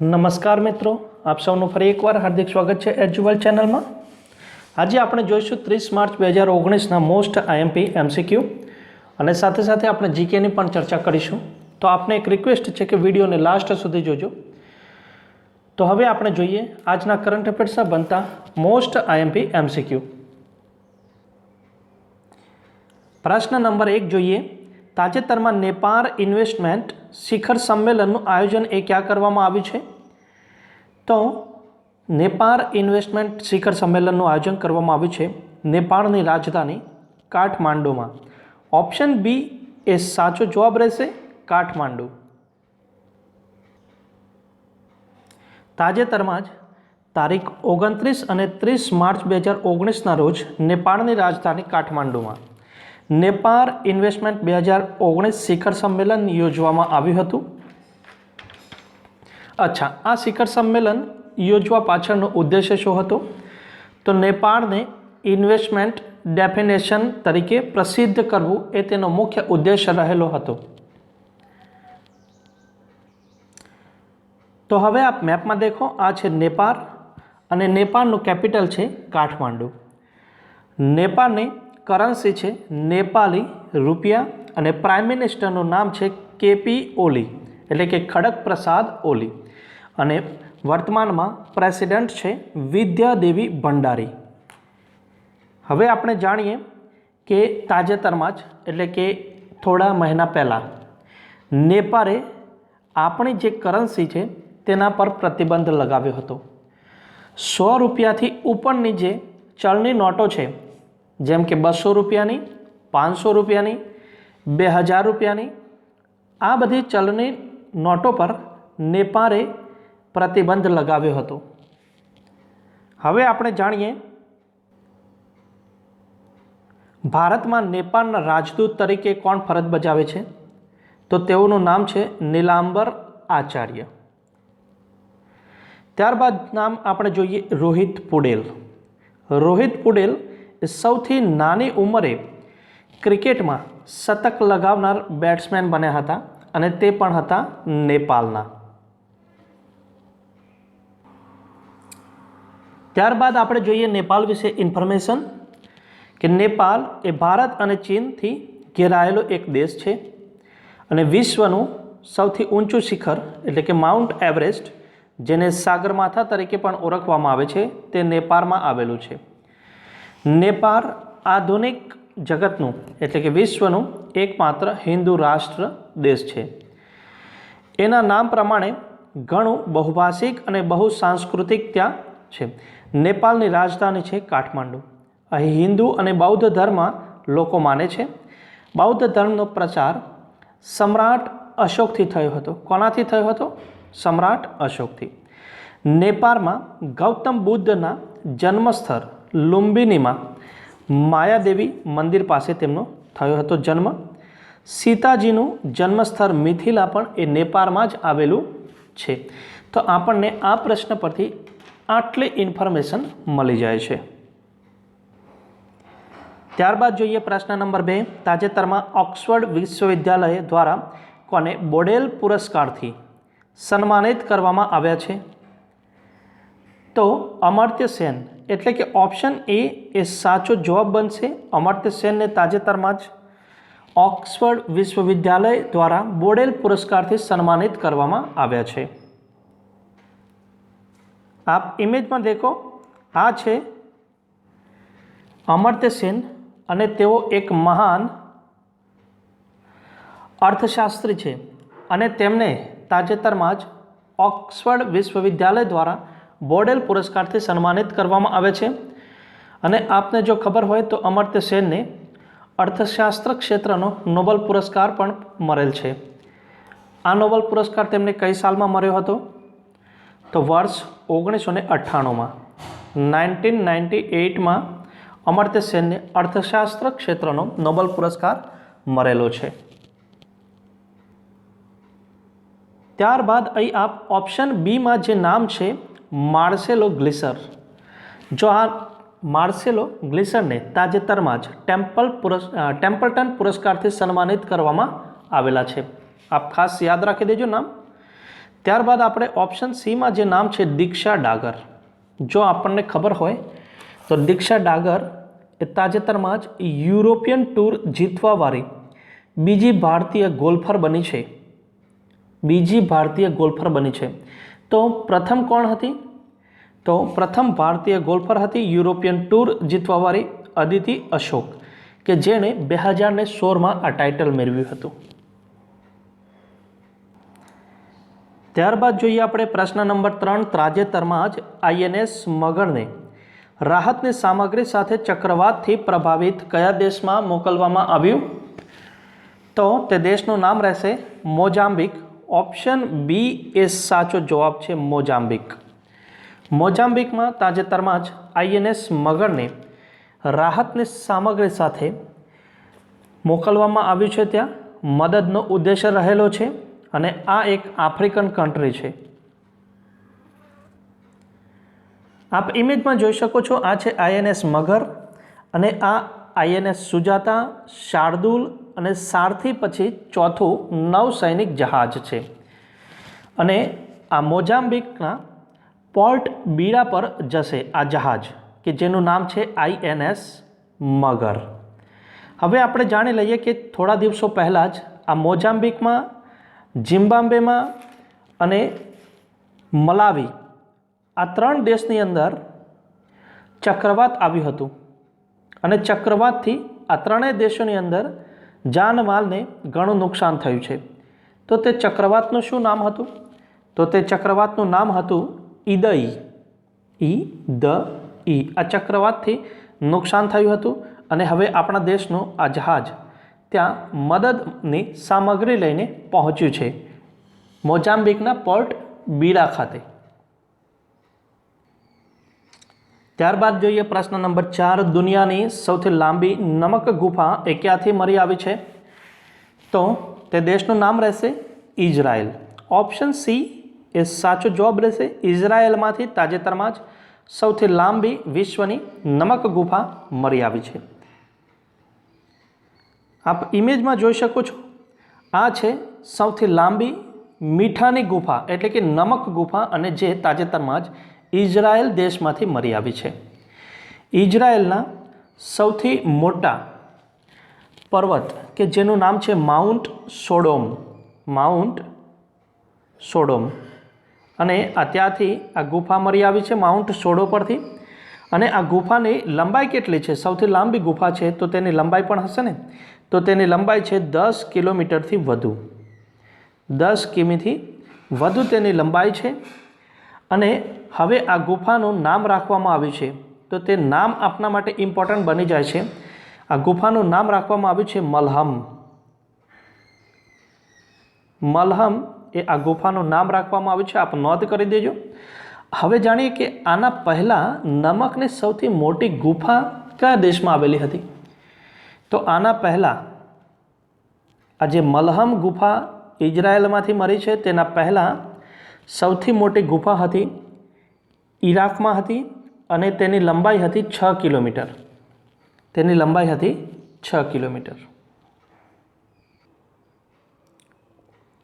નમસ્કાર મિત્રો, આપ સૌનું ફરી એકવાર હાર્દિક સ્વાગત છે એજ્યુઅલ ચેનલમાં. આજે આપણે જોઈશું ત્રીસ માર્ચ બે હજાર ઓગણીસના મોસ્ટ આઈએમપી એમસીક્યુ અને સાથે સાથે આપણે જીકેની પણ ચર્ચા કરીશું. તો આપને એક રિક્વેસ્ટ છે કે વિડીયોને લાસ્ટ સુધી જોજો. તો હવે આપણે જોઈએ આજના કરંટ અફેર્સના બનતા મોસ્ટ આઈએમપી એમસીક્યુ પ્રશ્ન નંબર એક જોઈએ તાજેતરમાં નેપાળ ઇન્વેસ્ટમેન્ટ શિખર સંમેલનનું આયોજન એ ક્યાં કરવામાં આવ્યું છે? તો નેપાળ ઇન્વેસ્ટમેન્ટ શિખર સંમેલનનું આયોજન કરવામાં આવ્યું છે નેપાળની રાજધાની કાઠમાંડુમાં. ઓપ્શન બી એ સાચો જવાબ રહેશે કાઠમાંડુ. તાજેતરમાં જ તારીખ ઓગણત્રીસ અને ત્રીસ માર્ચ બે હજાર ઓગણીસના રોજ નેપાળની રાજધાની કાઠમાંડુમાં. નેપાળ ઇન્વેસ્ટમેન્ટ બે હજાર ઓગણીસ શિખર સંમેલન યોજવામાં આવ્યું હતું. અચ્છા, આ શિખર સંમેલન યોજવા પાછળનો ઉદ્દેશ્ય શું હતો? તો નેપાળને ઇન્વેસ્ટમેન્ટ ડેફિનેશન તરીકે પ્રસિદ્ધ કરવું એ તેનો મુખ્ય ઉદ્દેશ રહેલો હતો. તો હવે આપ મેપમાં દેખો, આ છે નેપાળ અને નેપાળનું કેપિટલ છે કાઠમાંડુ. નેપાળની કરન્સી છે, નેપાલી રૂપિયા અને પ્રાઇમ મિનિસ્ટરનું નામ છે કેપી ઓલી, એટલે કે ખડક પ્રસાદ ઓલી. અને વર્તમાનમાં પ્રેસિડેન્ટ છે વિદ્યાદેવી ભંડારી. હવે આપણે જાણીએ કે તાજેતરમાં જ, એટલે કે થોડા મહિના પહેલાં, નેપાળે આપણી જે કરન્સી છે તેના પર પ્રતિબંધ લગાવ્યો હતો. સો રૂપિયાથી ઉપરની જે ચલણી નોટો છે જેમ કે બસો રૂપિયાની, પાંચસો રૂપિયાની, બે હજાર રૂપિયાની, આ બધી ચલણી નોટો પર નેપાળે પ્રતિબંધ લગાવ્યો હતો. હવે આપણે જાણીએ, ભારતમાં નેપાળના રાજદૂત તરીકે કોણ ફરજ બજાવે છે? તો તેઓનું નામ છે નીલાંબર આચાર્ય. ત્યારબાદ નામ આપણે જોઈએ રોહિત પુડેલ. રોહિત પુડેલ સૌથી નાની ઉંમરે ક્રિકેટમાં શતક લગાવનાર બેટ્સમેન બન્યા હતા અને તે પણ હતા નેપાળના ત્યારબાદ આપણે જોઈએ નેપાળ વિશે ઇન્ફોર્મેશન કે નેપાળ એ ભારત અને ચીનથી ઘેરાયેલો એક દેશ છે અને વિશ્વનું સૌથી ઊંચું શિખર એટલે કે માઉન્ટ એવરેસ્ટ, જેને સાગરમાથા તરીકે પણ ઓળખવામાં આવે છે, તે નેપાળમાં આવેલું છે. નેપાળ આધુનિક જગતનું, એટલે કે વિશ્વનું, એકમાત્ર હિન્દુ રાષ્ટ્ર દેશ છે. એના નામ પ્રમાણે ઘણું બહુભાષિક અને બહુ સાંસ્કૃતિક ત્યાં છે. નેપાળની રાજધાની છે કાઠમાંડુ. અહીં હિન્દુ અને બૌદ્ધ ધર્મ લોકો માને છે. બૌદ્ધ ધર્મનો પ્રચાર સમ્રાટ અશોકથી થયો હતો. કોનાથી થયો હતો? સમ્રાટ અશોકથી. નેપાળમાં ગૌતમ બુદ્ધના જન્મસ્થળ લુંબિનીમાં માયાદેવી મંદિર પાસે તેમનો થયો હતો જન્મ. સીતાજીનું જન્મસ્થળ મિથિલા પણ એ નેપાળમાં જ આવેલું છે. તો આપણને આ પ્રશ્ન પરથી આટલી ઇન્ફોર્મેશન મળી જાય છે. ત્યારબાદ જોઈએ પ્રશ્ન નંબર બે. તાજેતરમાં ઓક્સફર્ડ વિશ્વવિદ્યાલય દ્વારા કોને બોડેલ પુરસ્કારથી સન્માનિત કરવામાં આવ્યા છે? તો અમર્ત્ય સેન એટલે કે ઓપ્શન એ એ સાચો જવાબ બનશે અમર્ત્ય સેનને તાજેતરમાં જ. ઓક્સફર્ડ વિશ્વવિદ્યાલય દ્વારા બોડેલ પુરસ્કારથી સન્માનિત કરવામાં આવ્યા છે. આપ ઇમેજમાં દેખો, આ છે અમર્ત્ય સેન અને તેઓ એક મહાન અર્થશાસ્ત્રી છે અને તેમને તાજેતરમાં જ ઓક્સફર્ડ વિશ્વવિદ્યાલય દ્વારા બોડેલ પુરસ્કારથી સન્માનિત કરવામાં આવે છે. અને આપને જો ખબર હોય તો અમર્ત્ય સેનને અર્થશાસ્ત્ર ક્ષેત્રનો નોબલ પુરસ્કાર પણ મળેલ છે. આ નોબલ પુરસ્કાર તેમને કઈ સાલમાં મળ્યો હતો? તો વર્ષ ઓગણીસો ને અઠ્ઠાણુંમાં, નાઇન્ટીન નાઇન્ટી એઇટમાં અમર્ત્ય સેનને અર્થશાસ્ત્ર ક્ષેત્રનો નોબલ પુરસ્કાર મળેલો છે. ત્યારબાદ અહીં આપ ઓપ્શન બીમાં જે નામ છે માર્સેલો ગ્લિસર. જો આ માર્સેલો ગ્લિસરને તાજેતરમાં જ ટેમ્પલ પુરસ ટેમ્પલટન પુરસ્કારથી સન્માનિત કરવામાં આવેલા છે. આપ ખાસ યાદ રાખી દેજો નામ. ત્યારબાદ આપણે ઓપ્શન સીમાં જે નામ છે દીક્ષા ડાગર. જો આપણને ખબર હોય, તો દીક્ષા ડાગર એ તાજેતરમાં જ યુરોપિયન ટૂર જીતવાવાળી બીજી ભારતીય ગોલ્ફર બની છે. બીજી ભારતીય ગોલ્ફર બની છે. તો પ્રથમ કોણ હતી? તો પ્રથમ ભારતીય ગોલ્ફર હતી યુરોપિયન ટૂર જીતવાવાળી અદિતિ અશોક, કે જેણે બે હજાર ને સોળમાં આ ટાઇટલ મેળવ્યું હતું. ત્યારબાદ જોઈએ આપણે પ્રશ્ન નંબર ત્રણ, તાજેતરમાં જ આઈએનએસ મગરને રાહતની સામગ્રી સાથે ચક્રવાતથી પ્રભાવિત કયા દેશમાં મોકલવામાં આવ્યું? તો તે દેશનું નામ રહેશે મોજામ્બિક ઓપ્શન બી એ સાચો જવાબ છે મોજામ્બિક મોજામ્બિકમાં તાજેતરમાં જ આઈએનએસ મગરને રાહતની સામગ્રી સાથે મોકલવામાં આવ્યું છે ત્યાં. મદદનો ઉદ્દેશ્ય રહેલો છે અને આ એક આફ્રિકન કન્ટ્રી છે. આપ ઇમેજમાં જોઈ શકો છો, આ છે આઈએનએસ મગર અને આ આઈએનએસ સુજાતા, શાર્દુલ અને સારથી પછી ચોથું નૌસૈનિક જહાજ છે. અને આ મોઝામ્બિકના પોર્ટ બીડા પર જશે આ જહાજ, કે જેનું નામ છે આઈએનએસ મગર. હવે આપણે જાણી લઈએ કે થોડા દિવસો પહેલાં જ આ મોઝામ્બિકમાં ઝિમ્બાબ્વેમાં અને મલાવી આ ત્રણ દેશની અંદર ચક્રવાત આવ્યું હતું. અને ચક્રવાતથી આ ત્રણેય દેશોની અંદર જાનમાલને ઘણું નુકસાન થયું છે. તો તે ચક્રવાતનું શું નામ હતું? તો તે ચક્રવાતનું નામ હતું ઈદઈ. ઈ દ ઈ આ ચક્રવાતથી નુકસાન થયું હતું અને હવે આપણા દેશનું આ જહાજ ત્યાં મદદની સામગ્રી લઈને પહોંચ્યું છે. મોજામ્બિકના પોર્ટ બીડા ખાતે. ત્યારબાદ જોઈએ પ્રશ્ન નંબર ચાર. દુનિયાની સૌથી લાંબી નમક ગુફા એ ક્યાંથી મળી આવી છે? તો તે દેશનું નામ રહેશે ઇઝરાયલ ઓપ્શન સી એ સાચો જવાબ રહેશે ઇઝરાયલમાંથી તાજેતરમાં જ સૌથી લાંબી વિશ્વની નમક ગુફા મળી આવી છે. આપ ઇમેજમાં જોઈ શકો છો. આ છે સૌથી લાંબી મીઠાની ગુફા, એટલે કે નમક ગુફા, અને જે તાજેતરમાં જ ઇઝરાયલ દેશમાંથી મળી આવી છે. ઇઝરાયલના સૌથી મોટા પર્વત કે જેનું નામ છે માઉન્ટ સોડોમ માઉન્ટ સોડોમ. અને આ ત્યાંથી આ ગુફા મળી આવી છે માઉન્ટ સોડો પરથી. અને આ ગુફાની લંબાઈ કેટલી છે? સૌથી લાંબી ગુફા છે તો તેની લંબાઈ પણ હશે ને? તો તેની લંબાઈ છે દસ કિલોમીટરથી વધુ. દસ કિમીથી વધુ તેની લંબાઈ છે. અને હવે આ ગુફાનું નામ રાખવામાં આવ્યું છે. તો તે નામ આપના માટે ઇમ્પોર્ટન્ટ બની જાય છે. આ ગુફાનું નામ રાખવામાં આવ્યું છે મલહમ. મલહમ એ આ ગુફાનું નામ રાખવામાં આવ્યું છે. આપ નોંધ કરી દેજો. હવે જાણીએ કે આના પહેલાં નમકની સૌથી મોટી ગુફા કયા દેશમાં આવેલી હતી? તો આના પહેલાં આ જે મલહમ ગુફા ઇઝરાયલમાંથી મળી છે, તેના પહેલાં સૌથી મોટી ગુફા હતી ઈરાકમાં હતી અને તેની લંબાઈ હતી છ કિલોમીટર. તેની લંબાઈ હતી છ કિલોમીટર.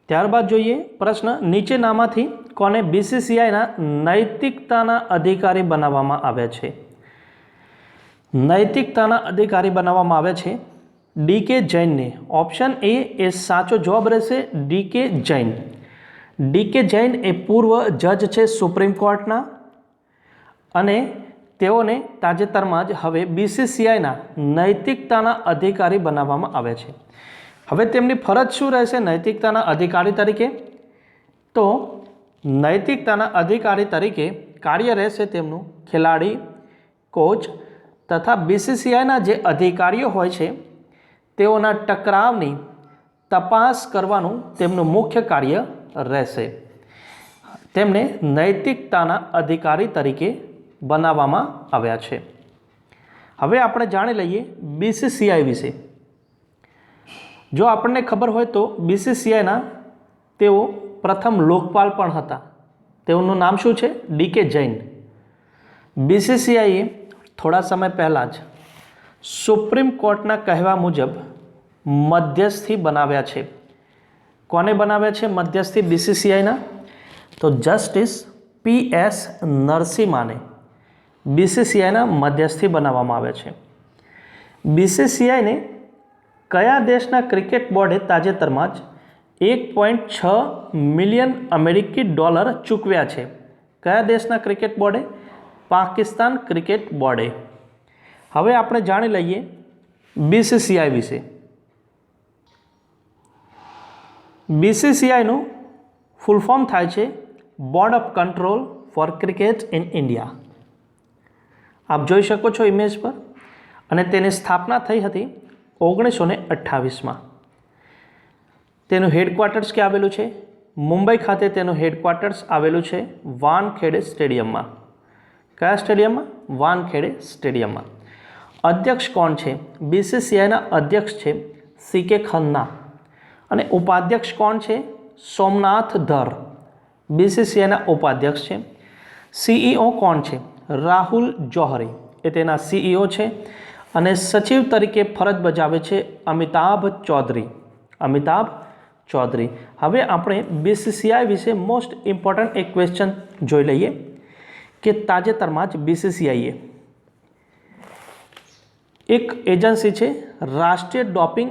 ત્યારબાદ જોઈએ પ્રશ્ન નીચેનામાંથી કોને બીસીસીઆઈના નૈતિકતાના અધિકારી બનાવવામાં આવ્યા છે? નૈતિકતાના અધિકારી બનાવવામાં આવ્યા છે ડી કે જૈનને. ઓપ્શન એ એ સાચો જવાબ રહેશે ડી કે જૈન. ડી કે જૈન એ પૂર્વ જજ છે સુપ્રીમ કોર્ટના. અને તેઓને તાજેતરમાં જ હવે બીસીસીઆઈના નૈતિકતાના અધિકારી બનાવવામાં આવે છે. હવે તેમની ફરજ શું રહેશે નૈતિકતાના અધિકારી તરીકે? તો નૈતિકતાના અધિકારી તરીકે કાર્ય રહેશે તેમનું ખેલાડી, કોચ તથા બીસીસીઆઈના જે અધિકારીઓ હોય છે, તેઓના ટકરાવની તપાસ કરવાનું તેમનું મુખ્ય કાર્ય રહેશે. તેમને નૈતિકતાના અધિકારી તરીકે બનાવવામાં આવ્યા છે. હવે આપણે જાણી લઈએ બીસીસીઆઈ વિશે. જો આપણને ખબર હોય તો બીસીસીઆઈના તેઓ પ્રથમ લોકપાલ પણ હતા. તેઓનું નામ શું છે? ડી કે જૈન બીસીસીઆઈએ થોડા સમય પહેલાં જ સુપ્રીમ કોર્ટના કહેવા મુજબ મધ્યસ્થી બનાવ્યા છે. કોને બનાવ્યા છે? મધ્યસ્થી બીસીસીઆઈના તો જસ્ટિસ પી એસ નરસિમ્હાને બીસીસીઆઈના મધ્યસ્થી બનાવવામાં આવે છે. બીસીસીઆઈને કયા દેશના ક્રિકેટ બોર્ડે તાજેતરમાં જ એક પોઈન્ટ છ મિલિયન અમેરિકી ડોલર ચૂકવ્યા છે? કયા દેશના ક્રિકેટ બોર્ડે? પાકિસ્તાન ક્રિકેટ બોર્ડે. હવે આપણે જાણી લઈએ બીસીસીઆઈ વિશે. બીસીસીઆઈનું ફૂલ ફોર્મ થાય છે board of control for cricket in India. આપ જોઈ શકો છો ઇમેજ પર. અને તેની સ્થાપના થઈ હતી ઓગણીસો ને અઠ્ઠાવીસમાં. તેનું હેડક્વાર્ટર્સ ક્યાં આવેલું છે? મુંબઈ ખાતે તેનું હેડક્વાર્ટર્સ આવેલું છે વાનખેડે સ્ટેડિયમમાં. કયા સ્ટેડિયમમાં? વાનખેડે સ્ટેડિયમમાં. અધ્યક્ષ કોણ છે? બીસીસીઆઈના અધ્યક્ષ છે સી કે ખન્ના. અને ઉપાધ્યક્ષ કોણ છે? સોમનાથ ધર. બીસીસીઆઈના ઉપાધ્યક્ષ છે. સીઈઓ કોણ છે? રાહુલ જોહરી એ તેના સીઈઓ છે અને સચિવ તરીકે ફરજ બજાવે છે અમિતાભ ચૌધરી. અમિતાભ ચૌધરી. હવે આપણે બીસીસીઆઈ વિશે મોસ્ટ ઇમ્પોર્ટન્ટ એક ક્વેશ્ચન જોઈ લઈએ કે તાજેતરમાં જ બીસીસીઆઈએ એક એજન્સી છે, રાષ્ટ્રીય ડોપિંગ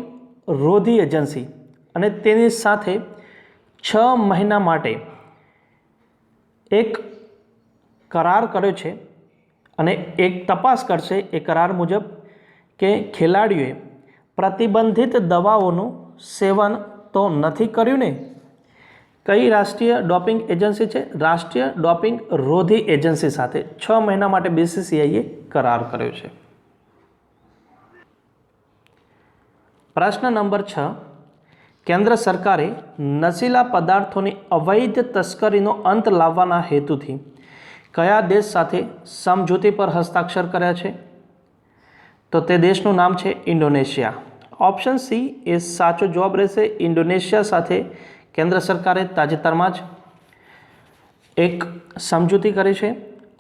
રોધી એજન્સી અને તેની સાથે છ મહિના માટે એક કરાર કર્યો છે અને એક તપાસ કરશે એ કરાર મુજબ કે ખેલાડીઓએ પ્રતિબંધિત દવાઓનું સેવન તો નથી કર્યું ને? કઈ રાષ્ટ્રીય ડોપિંગ એજન્સી છે? રાષ્ટ્રીય ડોપિંગ રોધી એજન્સી સાથે છ મહિના માટે બીસીસીઆઈએ કરાર કર્યો છે. પ્રશ્ન નંબર છ. કેન્દ્ર સરકારે નશીલા પદાર્થોની અવૈધ તસ્કરીનો અંત લાવવાના હેતુથી કયા દેશ સાથે સમજૂતી પર હસ્તાક્ષર કર્યા છે? તો તે દેશનું નામ છે ઇન્ડોનેશિયા. ઓપ્શન સી એ સાચો જવાબ રહેશે ઇન્ડોનેશિયા સાથે કેન્દ્ર સરકારે તાજેતરમાં જ એક સમજૂતી કરી છે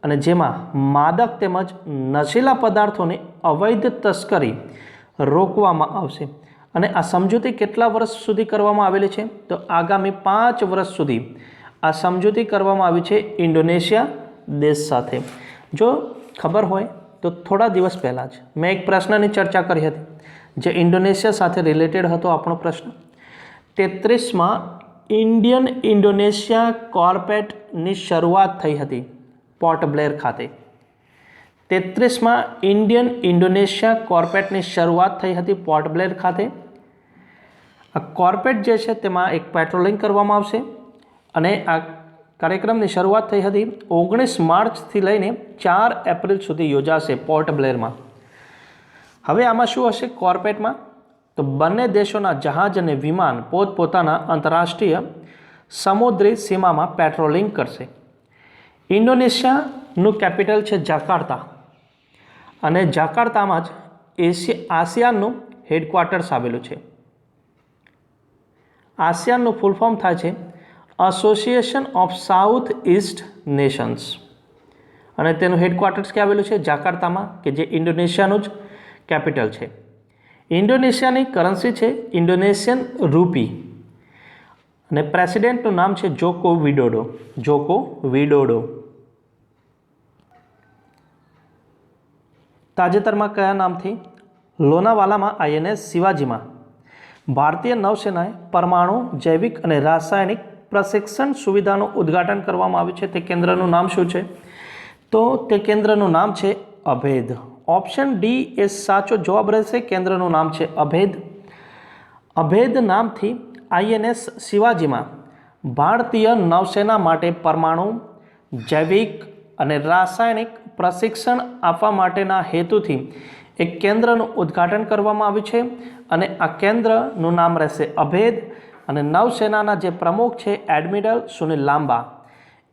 અને જેમાં માદક તેમજ નશીલા પદાર્થોની અવૈધ તસ્કરી રોકવામાં આવશે. અને આ સમજૂતી કેટલા વર્ષ સુધી કરવામાં આવેલી છે? તો આગામી પાંચ વર્ષ સુધી આ સમજૂતી કરવામાં આવી છે ઇન્ડોનેશિયા દેશ સાથે. જો ખબર હોય તો થોડા દિવસ પહેલાં જ મેં એક પ્રશ્નની ચર્ચા કરી હતી, જે ઇન્ડોનેશિયા સાથે રિલેટેડ હતો આપણો પ્રશ્ન. તેત્રીસમાં ઇન્ડિયન ઇન્ડોનેશિયા કોર્પેટની શરૂઆત થઈ હતી પોર્ટ બ્લેર ખાતે. તેત્રીસમાં ઇન્ડિયન ઇન્ડોનેશિયા કોર્પેટની શરૂઆત થઈ હતી પોર્ટ બ્લેર ખાતે. આ કોર્પેટ જે છે તેમાં એક પેટ્રોલિંગ કરવામાં આવશે અને આ કાર્યક્રમની શરૂઆત થઈ હતી ઓગણીસ માર્ચથી લઈને ચાર એપ્રિલ સુધી યોજાશે પોર્ટ બ્લેરમાં. હવે આમાં શું હશે કોર્પેટમાં? તો બંને દેશોના જહાજ અને વિમાન પોતપોતાના આંતરરાષ્ટ્રીય સમુદ્રી સીમામાં પેટ્રોલિંગ કરશે. ઇન્ડોનેશિયાનું કેપિટલ છે જાકાર્તા અને જાકાર્તામાં જ એશિયા, આસિયાનનું હેડક્વાર્ટર્સ આવેલું છે. આસિયાનનું ફૂલ ફોર્મ થાય છે association of south east nations અને તેનું હેડક્વાર્ટર્સ ક્યાં આવેલું છે? જાકાર્તામાં, કે જે ઇન્ડોનેશિયાનું જ કેપિટલ છે. ઇન્ડોનેશિયાની કરન્સી છે ઇન્ડોનેશિયન રૂપી. અને પ્રેસિડેન્ટનું નામ છે જોકો વિડોડો. Joko Widodo. તાજેતરમાં કયા નામથી? લોનાવાલામાં આઈએનએસ શિવાજીમાં. ભારતીય નૌસેનાએ પરમાણુ, જૈવિક અને રાસાયણિક પ્રશિક્ષણ સુવિધાનું ઉદ્ઘાટન કરવામાં આવ્યું છે. તે કેન્દ્રનું નામ શું છે? તો તે કેન્દ્રનું નામ છે અભેદ. ઓપ્શન ડી એ સાચો જવાબ રહેશે. કેન્દ્રનું નામ છે અભેદ. અભેદ નામથી આઈએનએસ શિવાજીમાં ભારતીય નૌસેના માટે પરમાણુ, જૈવિક અને રાસાયણિક પ્રશિક્ષણ આપવા માટેના હેતુથી એક કેન્દ્રનું ઉદ્ઘાટન કરવામાં આવ્યું છે અને આ કેન્દ્રનું નામ રહેશે અભેદ. અને નૌસેનાના જે પ્રમુખ છે, એડમિરલ સુનિલ લાંબા,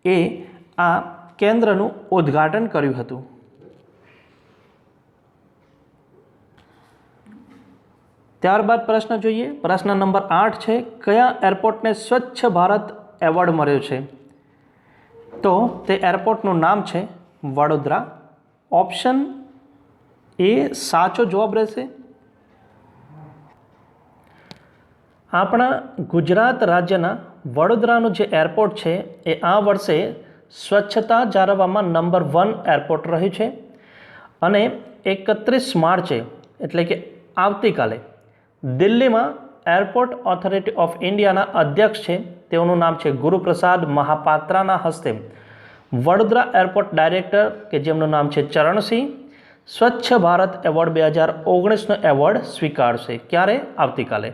એ આ કેન્દ્રનું ઉદ્ઘાટન કર્યું હતું. ત્યારબાદ પ્રશ્ન જોઈએ. પ્રશ્ન નંબર આઠ છે, કયા એરપોર્ટને સ્વચ્છ ભારત એવોર્ડ મળ્યો છે? તો તે એરપોર્ટનું નામ છે વડોદરા. ઓપ્શન એ સાચો જવાબ રહેશે. આપણા ગુજરાત રાજ્યના વડોદરાનું જે એરપોર્ટ છે, એ આ વર્ષે સ્વચ્છતા જાળવવામાં નંબર વન એરપોર્ટ રહ્યું છે અને એકત્રીસ માર્ચે, એટલે કે આવતીકાલે, દિલ્હીમાં એરપોર્ટ ઓથોરિટી ઓફ ઇન્ડિયાના અધ્યક્ષ છે, તેઓનું નામ છે ગુરુપ્રસાદ મહાપાત્રાના હસ્તે. વડોદરા એરપોર્ટ ડાયરેક્ટર, કે જેમનું નામ છે ચરણસિંહ, સ્વચ્છ ભારત એવોર્ડ બે હજાર ઓગણીસનો એવોર્ડ સ્વીકારશે. ક્યારે? આવતીકાલે.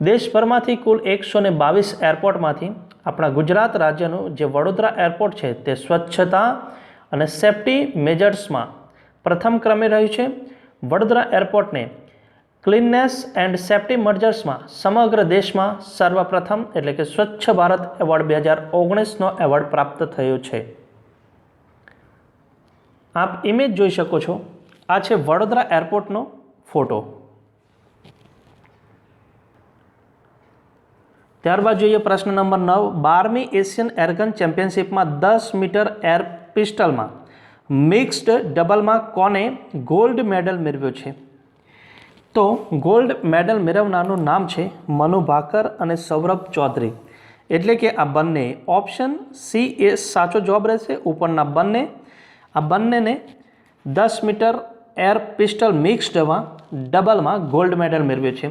દેશભરમાંથી કુલ એકસો ને બાવીસ એરપોર્ટમાંથી આપણા ગુજરાત રાજ્યનું જે વડોદરા એરપોર્ટ છે તે સ્વચ્છતા અને સેફ્ટી મેજર્સમાં પ્રથમ ક્રમે રહ્યું છે. વડોદરા એરપોર્ટને ક્લીનનેસ એન્ડ સેફ્ટી મર્જર્સમાં સમગ્ર દેશમાં સર્વપ્રથમ એટલે કે સ્વચ્છ ભારત એવોર્ડ બે હજાર ઓગણીસનો એવોર્ડ પ્રાપ્ત થયો છે. આપ ઇમેજ જોઈ શકો છો. આ છે વડોદરા એરપોર્ટનો ફોટો. ત્યારબાદ જોઈએ પ્રશ્ન નંબર નવ. બારમી એશિયન એરગન ચેમ્પિયનશિપમાં દસ મીટર એર પિસ્ટલમાં મિક્સ્ડ ડબલમાં કોને ગોલ્ડ મેડલ મેળવ્યો છે? તો ગોલ્ડ મેડલ મેળવનારનું નામ છે મનુ ભાકર અને સૌરભ ચૌધરી. એટલે કે આ બંને ઓપ્શન સી એ સાચો જવાબ રહેશે, ઉપરના બંને. આ બંનેને દસ મીટર એર પિસ્ટલ મિક્સ્ડમાં ડબલમાં ગોલ્ડ મેડલ મેળવ્યો છે.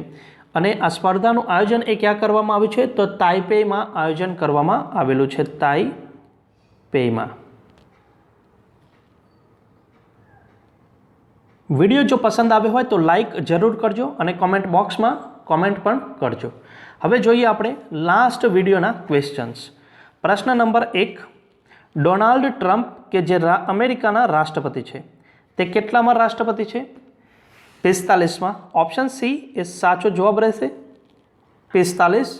અને આ સ્પર્ધાનું આયોજન એ ક્યાં કરવામાં આવ્યું છે? તો તાઇપેમાં આયોજન કરવામાં આવેલું છે તાઇપેમાં વીડિયો જો પસંદ આવ્યો હોય તો લાઈક જરૂર કરજો અને કોમેન્ટ બોક્સમાં કોમેન્ટ પણ કરજો. હવે જોઈએ આપણે લાસ્ટ વિડીયોના ક્વેશ્ચન્સ પ્રશ્ન નંબર એક, ડોનાલ્ડ ટ્રમ્પ કે જે અમેરિકાના રાષ્ટ્રપતિ છે, તે કેટલામાં રાષ્ટ્રપતિ છે? પિસ્તાલીસમાં ઓપ્શન સી એ સાચો જવાબ રહેશે. પિસ્તાલીસ.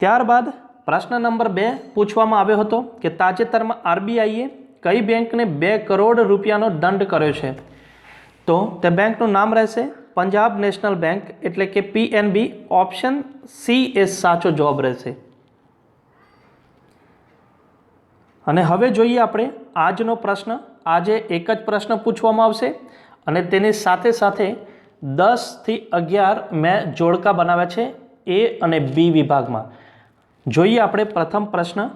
ત્યારબાદ પ્રશ્ન નંબર બે પૂછવામાં આવ્યો હતો કે તાજેતરમાં આરબીઆઈએ કઈ બેંકને બે કરોડ રૂપિયાનો દંડ કર્યો છે? તો તે બેંકનું નામ રહેશે પંજાબ નેશનલ બેંક એટલે કે પીએનબી ઓપ્શન સી એ સાચો જવાબ રહેશે. અને હવે જોઈએ આપણે આજનો પ્રશ્ન. આજે એક જ પ્રશ્ન પૂછવામાં આવશે. અને તેની સાથે સાથે દસથી અગિયાર મેં જોડકા બનાવ્યા છે એ અને બી વિભાગમાં. જોઈએ આપણે પ્રથમ પ્રશ્ન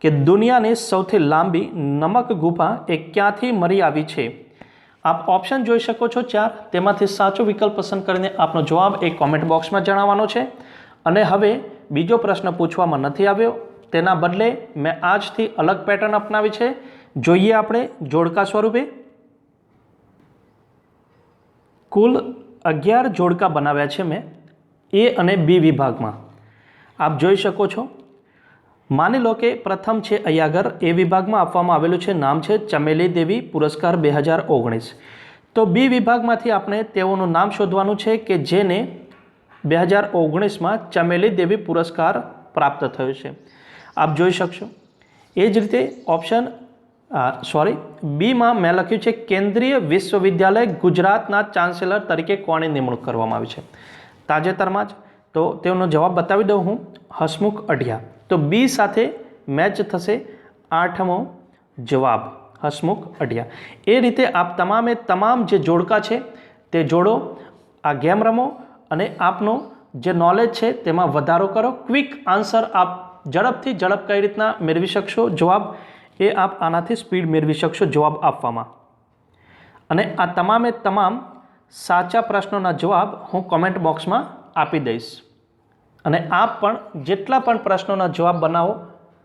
કે દુનિયાની સૌથી લાંબી નમક ગુફા એ ક્યાંથી મળી આવી છે? આપ ઓપ્શન જોઈ શકો છો ચાર. તેમાંથી સાચો વિકલ્પ પસંદ કરીને આપનો જવાબ એ કોમેન્ટ બોક્સમાં જણાવવાનો છે. અને હવે બીજો પ્રશ્ન પૂછવામાં નથી આવ્યો. તેના બદલે મેં આજથી અલગ પેટર્ન અપનાવી છે. જોઈએ આપણે જોડકા સ્વરૂપે. કુલ અગિયાર જોડકા બનાવ્યા છે મેં એ અને બી વિભાગમાં. આપ જોઈ શકો છો. માની લો કે પ્રથમ છે અહીંયા એ વિભાગમાં આપવામાં આવેલું છે નામ છે ચમેલી દેવી પુરસ્કાર બે હજાર ઓગણીસ. તો બી વિભાગમાંથી આપણે તેઓનું નામ શોધવાનું છે કે જેને બે હજાર ઓગણીસમાં ચમેલી દેવી પુરસ્કાર પ્રાપ્ત થયો છે. આપ જોઈ શકશો. એ જ રીતે ઓપ્શન સોરી બીમાં મેં લખ્યું છે, કેન્દ્રીય વિશ્વવિદ્યાલય ગુજરાતના ચાન્સેલર તરીકે કોની નિમણૂક કરવામાં આવી છે? તાજેતરમાં જ તો તેનો જવાબ બતાવી દઉં હું, હસમુખ અઢિયા. તો બી સાથે મેચ થશે આઠમો જવાબ, હસમુખ અઢિયા. એ રીતે આપ તમામે તમામ જે જોડકા છે, તે જોડો, આ ગેમ રમો અને આપનો જે નોલેજ છે, તેમાં વધારો કરો. ક્વિક આન્સર આપ ઝડપથી ઝડપ કઈ રીતના મેળવી શકશો? જવાબ એ આપ આનાથી સ્પીડ મેળવી શકશો જવાબ આપવામાં. અને આ તમામે તમામ સાચા પ્રશ્નોના જવાબ હું કોમેન્ટ બોક્સમાં આપી દઈશ. અને આપ પણ જેટલા પણ પ્રશ્નોના જવાબ બનાવો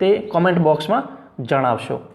તે કોમેન્ટ બોક્સમાં જણાવશો.